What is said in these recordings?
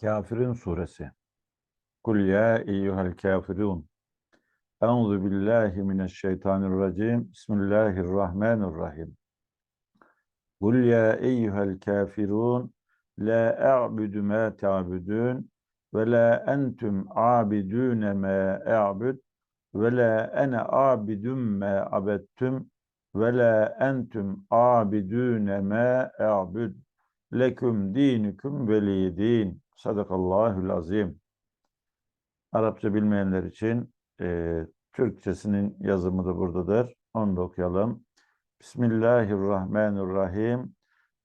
Kafirin suresi. Kul ya eyyuhel kafirun. Euzu billahi mineşşeytanirracim. Bismillahirrahmanirrahim. Kul ya eyyuhel kafirun. La a'budu ma ta'budun ve la entum abidun ma a'bud ve la ana abidun ma abettum ve la entum abidun ma a'bud. Leküm dinukum veliyedin. Sadakallahul azim. Arapça bilmeyenler için e, Türkçesinin yazımı da buradadır. Onu da okuyalım. Bismillahirrahmanirrahim.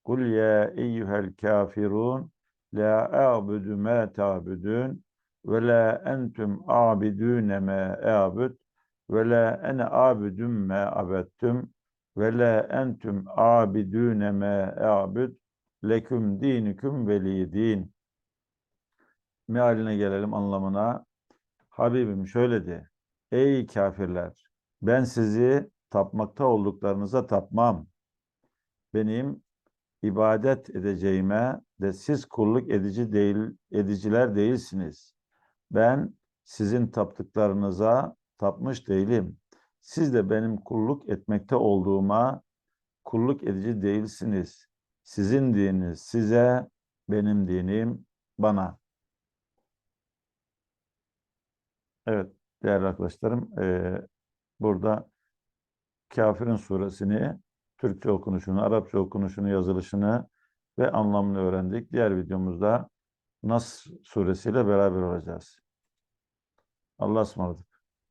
Kul ya eyyuhel kafirun la a'budu ma ta'budun ve la entum a'bidun ma a'bud ve la ene abidun ma abettum ve la entum abidun ma a'bud leküm dinukum veliyedin. Mealine gelelim anlamına. Habibim şöyle de. Ey kafirler! Ben sizi tapmakta olduklarınıza tapmam. Benim ibadet edeceğime de siz kulluk edici değil, ediciler değilsiniz. Ben sizin taptıklarınıza tapmış değilim. Siz de benim kulluk etmekte olduğuma kulluk edici değilsiniz. Sizin dininiz size, benim dinim bana. Evet değerli arkadaşlarım, eee, burada Kafirin suresini, Türkçe okunuşunu, Arapça okunuşunu, yazılışını ve anlamını öğrendik. Diğer videomuzda Nas suresiyle beraber olacağız. Allah'a ısmarladık.